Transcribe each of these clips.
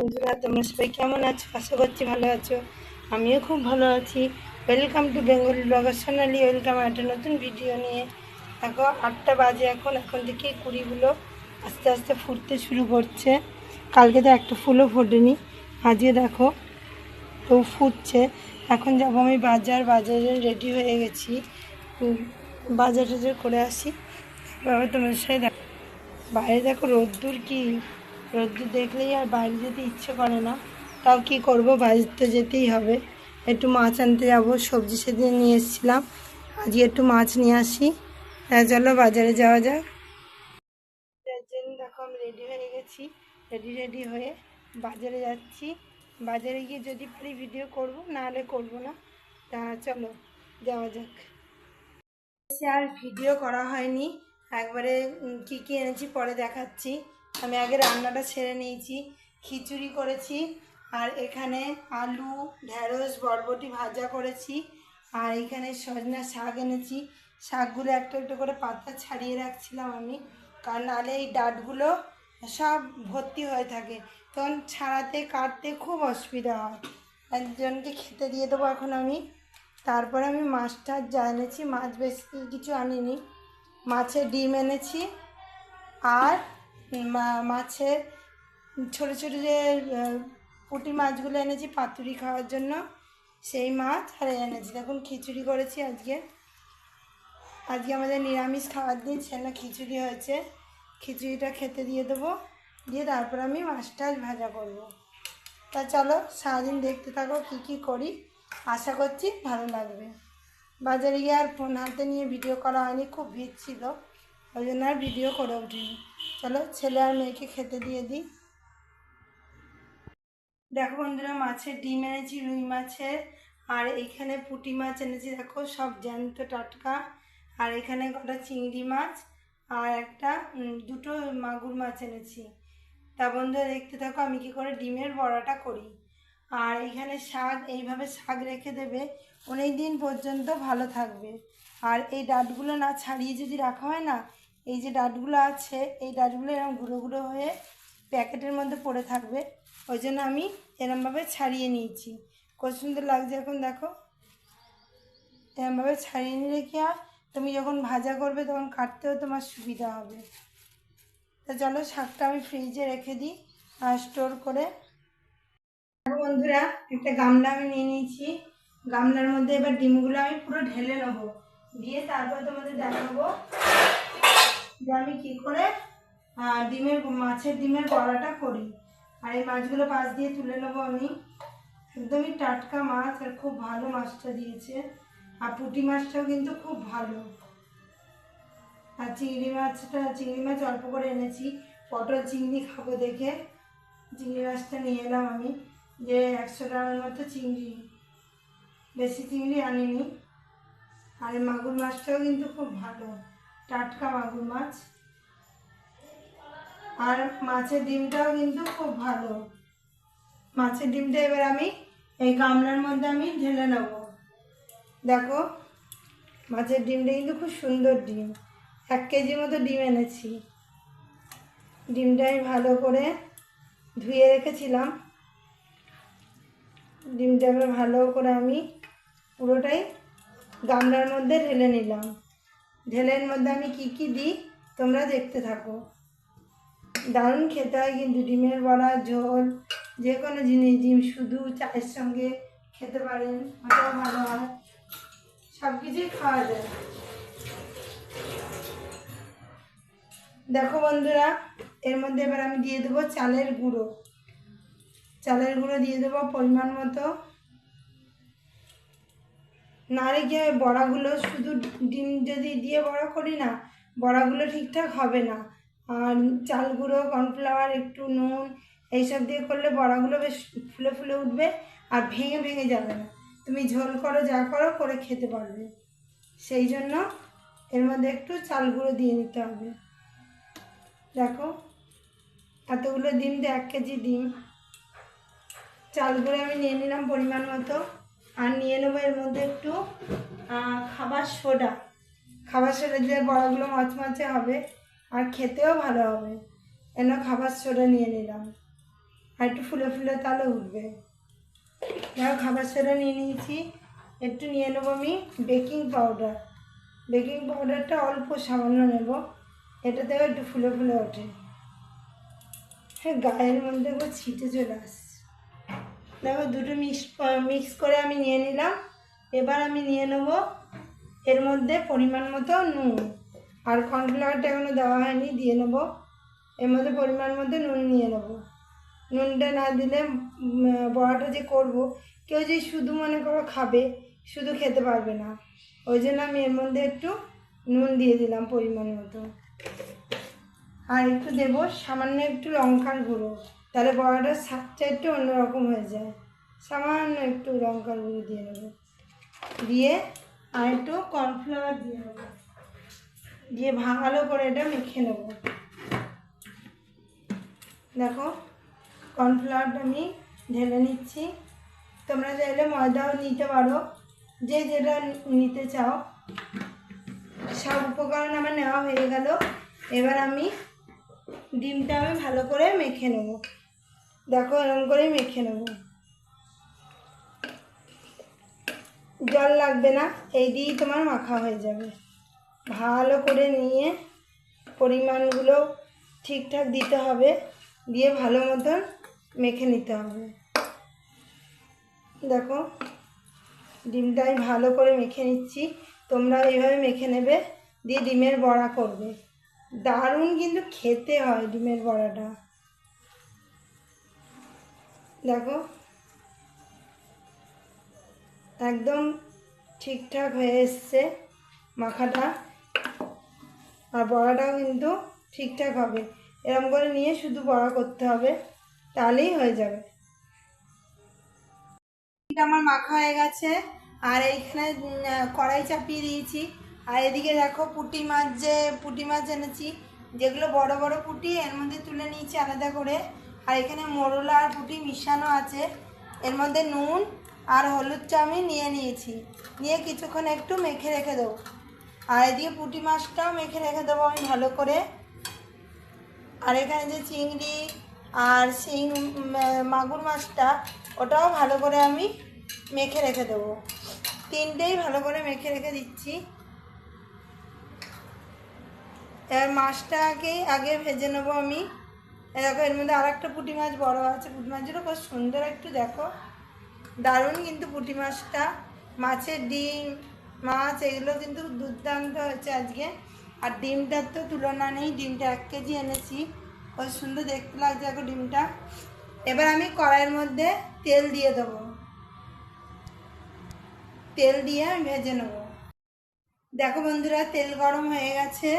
বন্ধুরা, তোমরা সবাই কেমন আছো? আশা করছি ভালো আছো। আমিও খুব ভালো আছি। Welcome to Bengali blogger Sonali welcome একটা নতুন ভিডিও নিয়ে। দেখো, আটটা বাজে এখন। এখন থেকে কুড়িগুলো আস্তে আস্তে ফুটতে শুরু করছে। কালকে তো একটা ফুলও ফোটেনি। আজকে দেখো, তো ফুটছে। এখন যাব আমি বাজার। বাজারে রেডি হয়ে গেছি। বাজার টাজার করে আসি। তারপর তোমার সাথে দেখো বাইরে দেখো রোদ্দুর কি রোদ্দুর দেখলেই আর বাইরে যেতে ইচ্ছে করে না। তাও কি করব? বাইরে তো যেতেই হবে। একটু মাছ আনতে যাব, সবজি সেদিন নিয়ে এসেছিলাম। আজকে একটু মাছ নিয়ে আসি। হ্যাঁ চলো বাজারে যাওয়া যাক। দেখো, আমি রেডি হয়ে গেছি। রেডি রেডি হয়ে বাজারে যাচ্ছি। বাজারে গিয়ে যদি পারি ভিডিও করব, নাহলে করব না। তা চলো, যাওয়া যাক। আর ভিডিও করা হয়নি। একবারে কি কি এনেছি পরে দেখাচ্ছি। আমি আগে রান্নাটা ছেড়ে নিয়েছি, খিচুড়ি করেছি, আর এখানে আলু, ঢেঁড়স, বরবটি ভাজা করেছি, আর এখানে সজনা শাক এনেছি। শাকগুলো একটা একটা করে পাতা ছাড়িয়ে রাখছিলাম আমি, কারণ নাহলে এই ডাটগুলো সব ভর্তি হয়ে থাকে। তখন ছাড়াতে, কাটতে খুব অসুবিধা হয়। একজনকে খেতে দিয়ে দেবো এখন আমি। তারপরে আমি মাছটা যা এনেছি, মাছ বেশি কিছু আনিনি। মাছের ডিম এনেছি, আর মাছের ছোটো ছোটো যে পুঁটি মাছগুলো এনেছি পাতুরি খাওয়ার জন্য, সেই মাছ আর এনেছি। দেখুন, খিচুড়ি করেছি আজকে। আজকে আমাদের নিরামিষ খাওয়ার দিন, সেজন্য খিচুড়ি হয়েছে। খিচুড়িটা খেতে দিয়ে দেবো। দিয়ে তারপর আমি মাছটা ভাজা করব। তা চলো, সারাদিন দেখতে থাকো কী কী করি। আশা করছি ভালো লাগবে। বাজারে গিয়ে আর ফোন হাতে নিয়ে ভিডিও করা হয়নি, খুব ভিড় ছিল। ওই জন্য আর ভিডিও করে উঠিনি। চলো ছেলে আর মেয়েকে খেতে দিয়ে দিই। দেখো বন্ধুরা, মাছের ডিম এনেছি, রুই মাছের, আর এইখানে পুঁটি মাছ এনেছি। দেখো সব জ্যান্ত টাটকা। আর এখানে কটা চিংড়ি মাছ আর একটা দুটো মাগুর মাছ এনেছি। তা বন্ধুরা, দেখতে থাকো আমি কি করে ডিমের বড়াটা করি। আর এখানে শাক, এইভাবে শাক রেখে দেবে অনেক দিন পর্যন্ত ভালো থাকবে। আর এই ডাঁটগুলো না ছাড়িয়ে যদি রাখা হয় না এই যে ডাটগুলো আছে, এই ডাটগুলো এরকম গুঁড়ো গুঁড়ো হয়ে প্যাকেটের মধ্যে পড়ে থাকবে। ওই জন্য আমি এরমভাবে ছাড়িয়ে নিয়েছি। কত সুন্দর লাগছে এখন দেখো। এরমভাবে ছাড়িয়ে নিলে কি আর তুমি যখন ভাজা করবে তখন কাটতেও তোমার সুবিধা হবে। তা চলো শাকটা আমি ফ্রিজে রেখে দিই আর স্টোর করে। বন্ধুরা, একটা গামলা আমি নিয়ে নিয়েছি। গামলার মধ্যে এবার ডিমগুলো আমি পুরো ঢেলে নেব। দিয়ে তারপর তোমাদের দেখাবো যে আমি কী করে ডিমের মাছের ডিমের বড়াটা করি। আর এই মাছগুলো পাশ দিয়ে তুলে নেব আমি। একদমই টাটকা মাছ আর খুব ভালো মাছটা দিয়েছে। আর পুঁটি মাছটাও কিন্তু খুব ভালো। আর চিংড়ি মাছটা, চিংড়ি মাছ অল্প করে এনেছি। পটল, চিংড়ি খাব দেখে। চিংড়ি মাছটা নিয়ে এলাম আমি। যে একশো গ্রামের মতো চিংড়ি। বেশি চিংড়ি আনিনি। আর এই মাগুর মাছটাও কিন্তু খুব ভালো। টাটকা মাগুর মাছ। আর মাছের ডিমটাও কিন্তু খুব ভালো। মাছের ডিমটা এবার আমি এই গামলার মধ্যে আমি ঢেলে নেব। দেখো, মাছের ডিমটা কিন্তু খুব সুন্দর ডিম। এক কেজির মতো ডিম এনেছি। ডিমটা আমি ভালো করে ধুয়ে রেখেছিলাম। ডিমটা এবার ভালো করে আমি পুরোটাই গামলার মধ্যে ঢেলে নিলাম। ঢেলের মধ্যে আমি কি কি দিই? তোমরা দেখতে থাকো। দারুণ খেতে হয় কিন্তু ডিমের বড়া, ঝোল, যে কোনো জিনিস, ডিম শুধু চায়ের সঙ্গে খেতে পারেন, ওটাও ভালো হয়। সব কিছুই খাওয়া যায়। দেখো বন্ধুরা, এর মধ্যে এবার আমি দিয়ে দেবো চালের গুঁড়ো। চালের গুঁড়ো দিয়ে দেবো পরিমাণ মতো। নাহলে গিয়ে বড়াগুলো শুধু ডিম যদি দিয়ে বড়া করি না, বড়াগুলো ঠিকঠাক হবে না। আর চাল গুঁড়ো, কর্নফ্লাওয়ার, একটু নুন, এইসব দিয়ে করলে বড়াগুলো বেশ ফুলে ফুলে উঠবে আর ভেঙে ভেঙে যাবে না। তুমি ঝোল করো, যা করো, করে খেতে পারবে। সেই জন্য এর মধ্যে একটু চাল গুঁড়ো দিয়ে নিতে হবে। দেখো, এতগুলো ডিম, তো এক কেজি ডিম। চাল গুঁড়ো আমি নিয়ে নিলাম পরিমাণ মতো। আর নিয়ে নেব এর মধ্যে একটু খাবার সোডা। খাবার সোডা দিলে বড়াগুলো মচমচে হবে, আর খেতেও ভালো হবে। এন খাবার সোডা নিয়ে নিলাম। আর একটু ফুলে ফুলে তাহলে উঠবে। দেখো, খাবার সোডা নিয়ে নিয়েছি। একটু নিয়ে নেব আমি বেকিং পাউডার। বেকিং পাউডারটা অল্প সামান্য নেব। এটাতেও একটু ফুলে ফুলে ওঠে। হ্যাঁ গায়ের মধ্যে ছিটে চলে আসছে। দেখো দুটো মিক্স মিক্স করে আমি নিয়ে নিলাম। এবার আমি নিয়ে নেব এর মধ্যে পরিমাণ মতো নুন। আর কর্নফ্লাওয়ারটা এখনও দেওয়া হয়নি, দিয়ে নেব। এর মধ্যে পরিমাণ মতো নুন নিয়ে নেব। নুনটা না দিলে বড়াটা যে করব, কেউ যে শুধু মনে করো খাবে, শুধু খেতে পারবে না। ওই জন্য আমি এর মধ্যে একটু নুন দিয়ে দিলাম পরিমাণ মতো। আর একটু দেব সামান্য একটু লঙ্কার গুঁড়ো। তাহলে বড়াটার স্বাদটা একটু অন্যরকম হয়ে যায়। সামান্য একটু লঙ্কার গুঁড়ো দিয়ে নেব দিয়ে আর একটু কর্নফ্লাওয়ার দিয়ে নেব দিয়ে ভালো করে এটা মেখে নেব। দেখো, কর্নফ্লাওয়ারটা আমি ঢেলে নিচ্ছি। তোমরা চাইলে ময়দাও নিতে পারো। যে যেটা নিতে চাও। সব উপকরণ আমার নেওয়া হয়ে গেল। এবার আমি ডিমটা আমি ভালো করে মেখে নেব। দেখো এরকম করে মেখে নেব। জল লাগবে না, এই দিয়েই তোমার মাখা হয়ে যাবে। ভালো করে নিয়ে পরিমাণগুলো ঠিকঠাক দিতে হবে, দিয়ে ভালো মতন মেখে নিতে হবে। দেখো, ডিমটা আমি ভালো করে মেখে নিচ্ছি তোমরা এইভাবে মেখে নেবে, দিয়ে ডিমের বড়া করবে। দারুণ কিন্তু খেতে হয় ডিমের বড়াটা। দেখো। একদম ঠিকঠাক হয়ে এসছে মাখাটা। আর বড়াটাও কিন্তু ঠিকঠাক হবে। এরকম করে নিয়ে শুধু বড়া করতে হবে, তাহলেই হয়ে যাবে। আমার মাখা হয়ে গেছে। আর এইখানে কড়াই চাপিয়ে দিয়েছি। আর এদিকে দেখো পুঁটি মাছ যে, পুঁটি মাছ এনেছি, যেগুলো বড় বড় পুঁটি, এর মধ্যে তুলে নিয়েছি আলাদা করে। আর এখানে মোরলা আর পুঁটি মিশানো আছে। এর মধ্যে নুন আর হলুদ চা আমি নিয়ে নিয়েছি। নিয়ে কিছুক্ষণ একটু মেখে রেখে দেবো। আর এদিকে পুঁটি মাছটাও মেখে রেখে দেবো আমি ভালো করে। আর এখানে যে চিংড়ি আর শিং মাগুর মাছটা, ওটাও ভালো করে আমি মেখে রেখে দেবো। তিনটেই ভালো করে মেখে রেখে দিচ্ছি। এবার মাছটাকেই আগে ভেজে নেব আমি। দেখো, এর মধ্যে আর একটা পুঁটি মাছ বড় আছে। পুঁটি মাছগুলো খুব সুন্দর একটু দেখো। দারুণ কিন্তু পুঁটি মাছটা। মাছের ডিম, মাছ, এগুলো কিন্তু দুর্দান্ত হয়েছে আজকে। আর ডিমটার তো তুলনা নেই, ডিমটা এক কেজি এনেছি। কত সুন্দর দেখতে লাগছে দেখো ডিমটা। এবার আমি কড়াইয়ের মধ্যে তেল দিয়ে দেবো। তেল দিয়ে আমি ভেজে নেব। দেখো বন্ধুরা, তেল গরম হয়ে গেছে।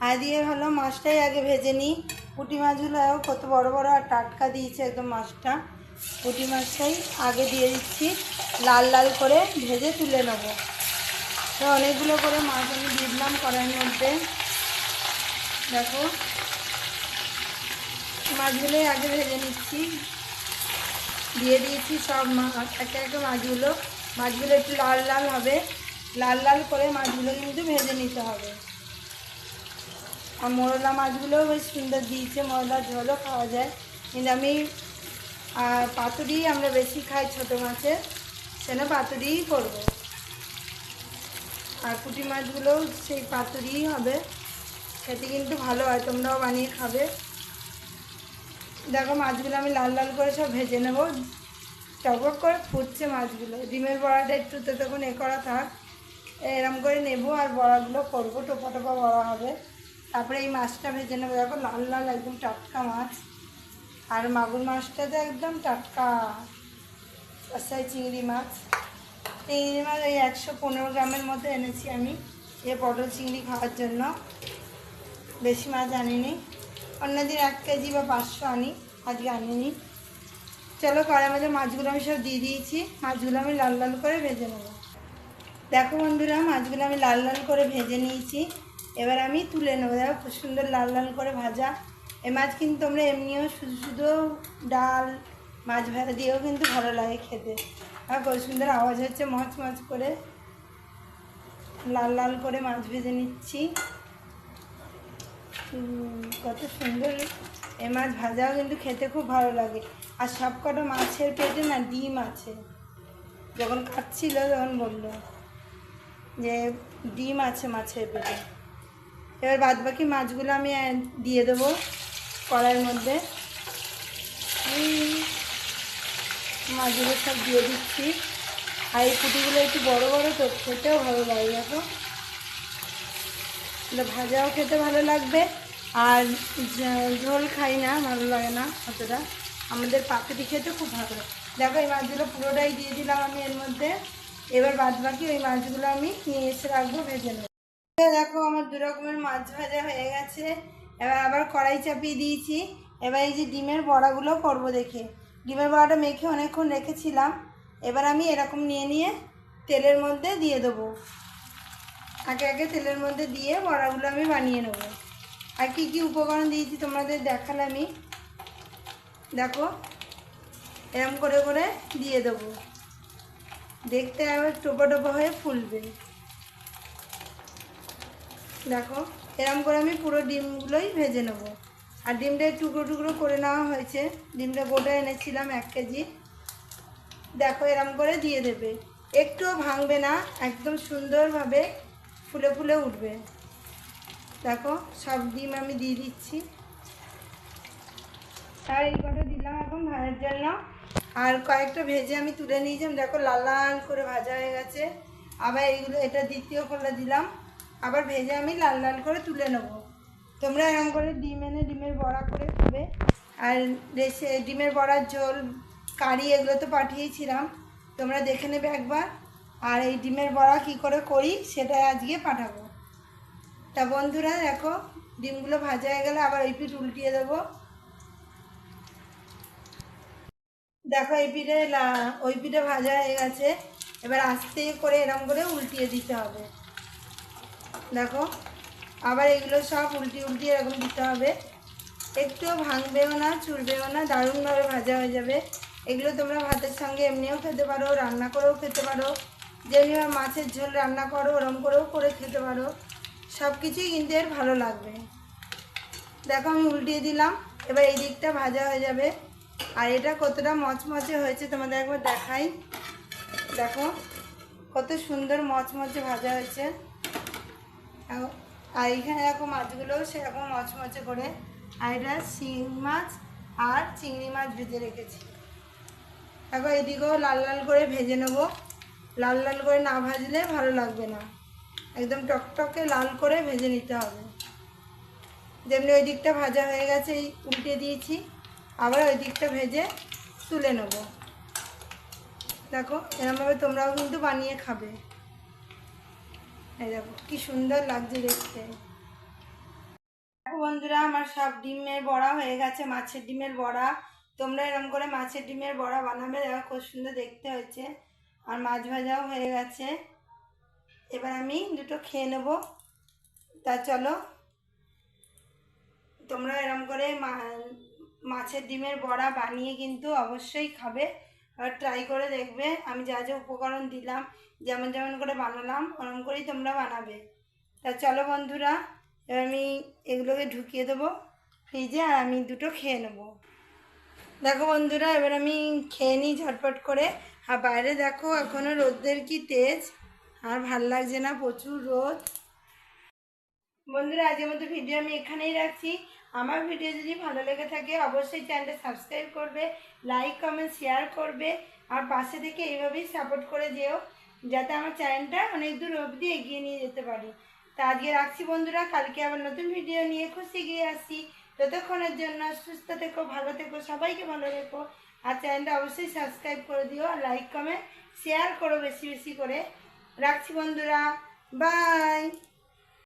আর দিয়ে ভালো মাছটাই আগে ভেজে নিই। পুঁটি মাছগুলো কত বড় বড় আর টাটকা দিয়েছে একদম মাছটা। পুঁটি মাছটাই আগে দিয়ে দিচ্ছি, লাল লাল করে ভেজে তুলে নেব। তো অনেকগুলো করে মাছ আমি দিলাম কড়াইয়ের মধ্যে। দেখো মাছগুলোই আগে ভেজে নিচ্ছি। দিয়ে দিয়েছি সব মাছ একে একে মাছগুলো। মাছগুলো একটু লাল লাল হবে। লাল লাল করে মাছগুলো কিন্তু ভেজে নিতে হবে। আর মরলা মাছগুলোও বেশ সুন্দর দিয়েছে, মোরলা ঝোলও খাওয়া যায়। কিন্তু আমি, আর পাতুরি আমরা বেশি খাই ছোটো মাছের সেটা পাতুরিই করব। আর পুঁটি মাছগুলোও সেই পাতুরিই হবে। খেতে কিন্তু ভালো হয়, তোমরাও বানিয়ে খাবে। দেখো মাছগুলো আমি লাল লাল করে সব ভেজে নেব। টকবক করে ফুটছে মাছগুলো। ডিমের বড়াটা একটু তো তখন এ করা থাক। এরম করে নেব আর বড়াগুলো করব, টোপা টোপা বড়া হবে। তারপরে এই মাছটা ভেজে নেব। দেখো, লাল লাল একদম টাটকা মাছ। আর মাগুর মাছটা তো একদম টাটকা। কষাই চিংড়ি মাছ। চিংড়ি মাছ ওই একশো পনেরো গ্রামের মতো এনেছি আমি এ পটল চিংড়ি খাওয়ার জন্য। বেশি মাছ আনিনি। অন্যদিন এক কেজি বা পাঁচশো আনি, আজকে আনিনি। চলো কড়াই মাঝে মাছগুলো আমি সব দিয়ে দিয়েছি। মাছগুলো আমি লাল লাল করে ভেজে নেব। দেখো বন্ধুরা, মাছগুলো আমি লাল লাল করে ভেজে নিয়েছি। এবার আমি তুলে নেব। দেখো খুব সুন্দর লাল লাল করে ভাজা। এ মাছ কিন্তু তোমরা এমনিও শুধু শুধু ডাল, মাছ ভাজা দিয়েও কিন্তু ভালো লাগে খেতে। আর কত সুন্দর আওয়াজ হচ্ছে মাছ মচ করে। লাল লাল করে মাছ ভেজে নিচ্ছি। কত সুন্দর। এ মাছ ভাজাও কিন্তু খেতে খুব ভালো লাগে। আর সব কটা মাছের পেটে না ডিম আছে। যখন খাচ্ছিল তখন বলল যে ডিম আছে মাছের পেটে। এবার বাদ বাকি মাছগুলো আমি দিয়ে দেবো কড়াইয়ের মধ্যে। মাছগুলো সব দিয়ে দিচ্ছি। আর এই পুঁটিগুলো একটু বড় বড় তো, খেতেও ভালো লাগে, দেখো। ভাজাও খেতে ভালো লাগবে। আর ঝোল খাই না, ভালো লাগে না অতটা। আমাদের পাখিটি খেতে খুব ভালো লাগে। দেখো, এই মাছগুলো পুরোটাই দিয়ে দিলাম আমি এর মধ্যে। এবার বাদ বাকি ওই মাছগুলো আমি নিয়ে এসে রাখব, ভেজে নেব। দেখো আমার দু রকমের মাছ ভাজা হয়ে গেছে। এবার আবার কড়াই চাপিয়ে দিয়েছি। এবার এই যে ডিমের বড়াগুলো করব দেখে। ডিমের বড়াটা মেখে অনেকক্ষণ রেখেছিলাম। এবার আমি এরকম নিয়ে নিয়ে তেলের মধ্যে দিয়ে দেবো। আগে আগে তেলের মধ্যে দিয়ে বড়াগুলো আমি বানিয়ে নেব। আর কি কি উপকরণ দিয়েছি তোমাদের দেখালামই দেখো, এরম করে করে দিয়ে দেবো। দেখতে আবার টোপা টোপা হয়ে ফুলবে। দেখো, এরম করে আমি পুরো ডিমগুলোই ভেজে নেব। আর ডিমটা টুকরো টুকরো করে নেওয়া হয়েছে। ডিমটা গোটা এনেছিলাম এক কেজি। দেখো, এরম করে দিয়ে দেবে। একটুও ভাঙবে না, একদম সুন্দরভাবে ফুলে ফুলে উঠবে। দেখো, সব ডিম আমি দিয়ে দিচ্ছি। আর এই কটা দিলাম এখন ভাজার জন্য আর কয়েকটা ভেজে আমি তুলে নিয়েছিলাম। দেখো, লাল লাল করে ভাজা হয়ে গেছে। আবার এইগুলো, এটা দ্বিতীয় ফোলা দিলাম। আবার ভেজে আমি লাল লাল করে তুলে নেব। তোমরা এরকম করে ডিম এনে ডিমের বড়া করে খাবে আর রেসে, ডিমের বড়ার ঝোল, কারি এগুলো তো পাঠিয়েছিলাম। তোমরা দেখে নেবে একবার। আর এই ডিমের বড়া কি করে করি সেটা আজকে পাঠাবো। তা বন্ধুরা দেখো, ডিমগুলো ভাজা হয়ে গেলে আবার ওই পিঠ উল্টিয়ে দেবো। দেখো, এই পিঠে ওই পিঠে ভাজা হয়ে গেছে। এবার আস্তে করে এরম করে উল্টিয়ে দিতে হবে। দেখো, আবার এগুলো সব উল্টি উল্টি এরকম দিতে হবে। একটুও ভাঙবেও না, চুলবেও না, দারুণভাবে ভাজা হয়ে যাবে। এগুলো তোমরা ভাতের সঙ্গে এমনিও খেতে পারো, রান্না করেও খেতে পারো। যেমনিভাবে মাছের ঝোল রান্না করো, ওরম করেও করে খেতে পারো। সব কিছুই কিন্তু এর ভালো লাগবে। দেখো, আমি উল্টিয়ে দিলাম, এবার এই দিকটা ভাজা হয়ে যাবে। আর এটা কতটা মচমচে হয়েছে তোমাদের একবার দেখাই। দেখো, কত সুন্দর মচমচে ভাজা হয়েছে। আর- এইখানে দেখো মাছগুলোও সেরকম মচমচে করে আর এটা শিং মাছ আর চিংড়ি মাছ ভেজে রেখেছি। দেখো এদিকেও লাল লাল করে ভেজে নেব। লাল লাল করে না ভাজলে ভালো লাগবে না। একদম টকটকে লাল করে ভেজে নিতে হবে। যেমনি ওই দিকটা ভাজা হয়ে গেছে, এই উল্টে দিয়েছি, আবার ওই দিকটা ভেজে তুলে নেব। দেখো, এরমভাবে তোমরাও কিন্তু বানিয়ে খাবে। এই কি সুন্দর লাগছে দেখতে। দেখো বন্ধুরা, আমার সব ডিমের বড়া হয়ে গেছে, মাছের ডিমের বড়া। তোমরা এরকম করে মাছের ডিমের বড়া বানাবে, দেখো খুব সুন্দর দেখতে হয়েছে। আর মাছ ভাজাও হয়ে গেছে। এবার আমি দুটো খেয়ে নেব। তা চলো। তোমরা এরকম করে মাছের ডিমের বড়া বানিয়ে কিন্তু অবশ্যই খাবে। আর ট্রাই করে দেখবে। আমি যা যা উপকরণ দিলাম, যেমন যেমন করে বানালাম ওরকম করেই তোমরা বানাবে। তা চলো বন্ধুরা, এবার আমি এগুলোকে ঢুকিয়ে দেবো ফ্রিজে আর আমি দুটো খেয়ে নেব। দেখো বন্ধুরা, এবার আমি খেয়ে নিই ঝটপট করে। আর বাইরে দেখো এখনও রোদের কি তেজ। আর ভালো লাগছে না, প্রচুর রোদ। বন্ধুরা, আজকের মতো ভিডিও আমি এখানেই রাখছি। আমার ভিডিও যদি ভালো লেগে থাকে, অবশ্যই চ্যানেলটা সাবস্ক্রাইব করবে লাইক কমেন্ট শেয়ার করবে, আর পাশে থেকে এইভাবেই সাপোর্ট করে যেও, যাতে আমার চ্যানেলটা অনেক দূর অবধি এগিয়ে নিয়ে যেতে পারি। তা আজকে রাখছি বন্ধুরা, কালকে আবার নতুন ভিডিও নিয়ে খুশি গিয়ে আসছি ততক্ষণের জন্য সুস্থ থেকো, ভালো থেকো, সবাইকে ভালো রেখো। আর চ্যানেলটা অবশ্যই সাবস্ক্রাইব করে দিও, আর লাইক কমেন্ট শেয়ার করো বেশি বেশি করে। রাখছি বন্ধুরা বাই